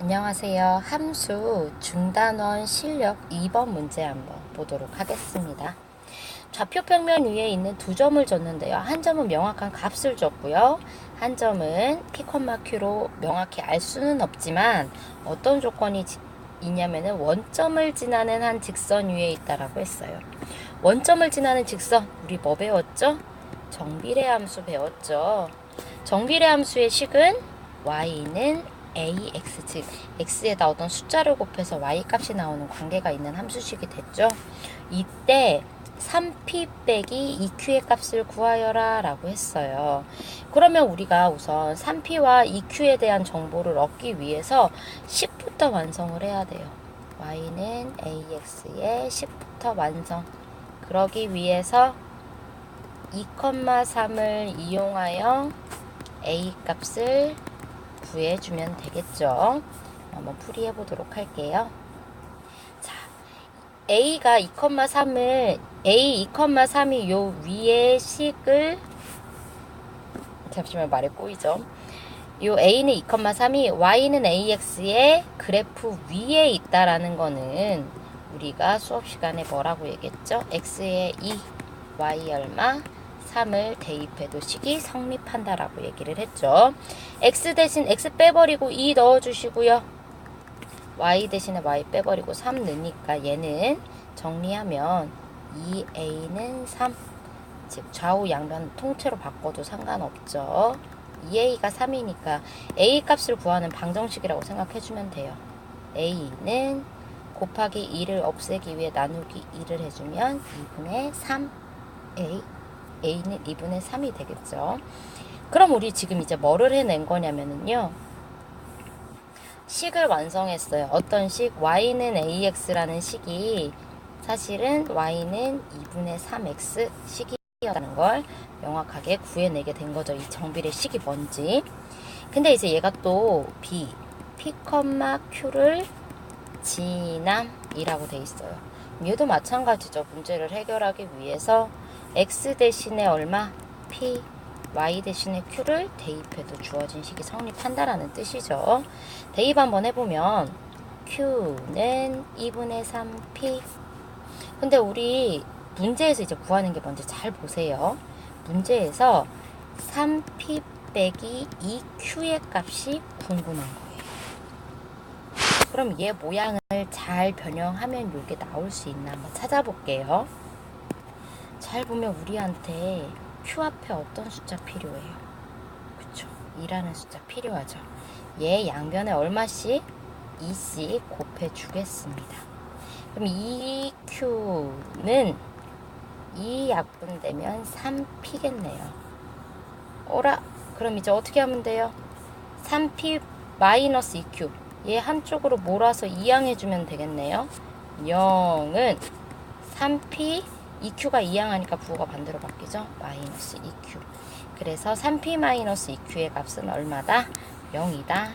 안녕하세요. 함수 중단원 실력 2번 문제 한번 보도록 하겠습니다. 좌표 평면 위에 있는 두 점을 줬는데요. 한 점은 명확한 값을 줬고요. 한 점은 P, Q로 명확히 알 수는 없지만 어떤 조건이 지- 있냐면은 원점을 지나는 한 직선 위에 있다라고 했어요. 원점을 지나는 직선 우리 뭐 배웠죠? 정비례 함수 배웠죠. 정비례 함수의 식은 y는 ax 즉 x에다 어떤 숫자를 곱해서 y 값이 나오는 관계가 있는 함수식이 됐죠. 이때 3p 빼기 2q의 값을 구하여라 라고 했어요. 그러면 우리가 우선 3p와 2q에 대한 정보를 얻기 위해서 10부터 완성을 해야 돼요. y는 ax의 10부터 완성. 그러기 위해서 2,3을 이용하여 a 값을 구해주면 되겠죠. 한번 풀이해 보도록 할게요. 자, a가 2,3을 a 2,3이 요 위에 식을 잠시만 말에 꼬이죠. 요 a는 2,3이 y는 ax의 그래프 위에 있다라는 거는 우리가 수업 시간에 뭐라고 얘기했죠? x의 2, y 얼마, 3을 대입해도 식이 성립한다라고 얘기를 했죠. x 대신 x 빼버리고 2 넣어주시고요. y 대신에 y 빼버리고 3 넣으니까 얘는 정리하면 2a는 3. 즉 좌우 양변 통째로 바꿔도 상관없죠. 2a가 3이니까 a 값을 구하는 방정식이라고 생각해주면 돼요. a는 곱하기 2를 없애기 위해 나누기 2를 해주면 2분의 3a a는 2분의 3이 되겠죠. 그럼 우리 지금 이제 뭐를 해낸 거냐면은요. 식을 완성했어요. 어떤 식? y는 ax라는 식이 사실은 y는 2분의 3x 식이라는 걸 명확하게 구해내게 된 거죠. 이 정비례 식이 뭔지. 근데 이제 얘가 또 b, p, q를 지남이라고 돼 있어요. 얘도 마찬가지죠. 문제를 해결하기 위해서 x 대신에 얼마? p, y 대신에 q를 대입해도 주어진 식이 성립한다라는 뜻이죠. 대입 한번 해보면 q는 2분의 3p 근데 우리 문제에서 이제 구하는 게 뭔지 잘 보세요. 문제에서 3p 빼기 2q의 값이 궁금한 거예요. 그럼 얘 모양을 잘 변형하면 이게 나올 수 있나 한번 찾아볼게요. 잘 보면 우리한테 q 앞에 어떤 숫자 필요해요? 그쵸? 2라는 숫자 필요하죠. 얘 양변에 얼마씩? 2씩 곱해 주겠습니다. 그럼 2q는 2 약분되면 3p겠네요. 오라. 그럼 이제 어떻게 하면 돼요? 3p 마이너스 2q. 얘 한쪽으로 몰아서 이항해주면 되겠네요. 0은 3p 2q가 이항하니까 부호가 반대로 바뀌죠. 마이너스 2q. 그래서 3p 마이너스 2q의 값은 얼마다? 0이다.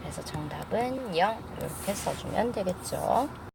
그래서 정답은 0 이렇게 써주면 되겠죠.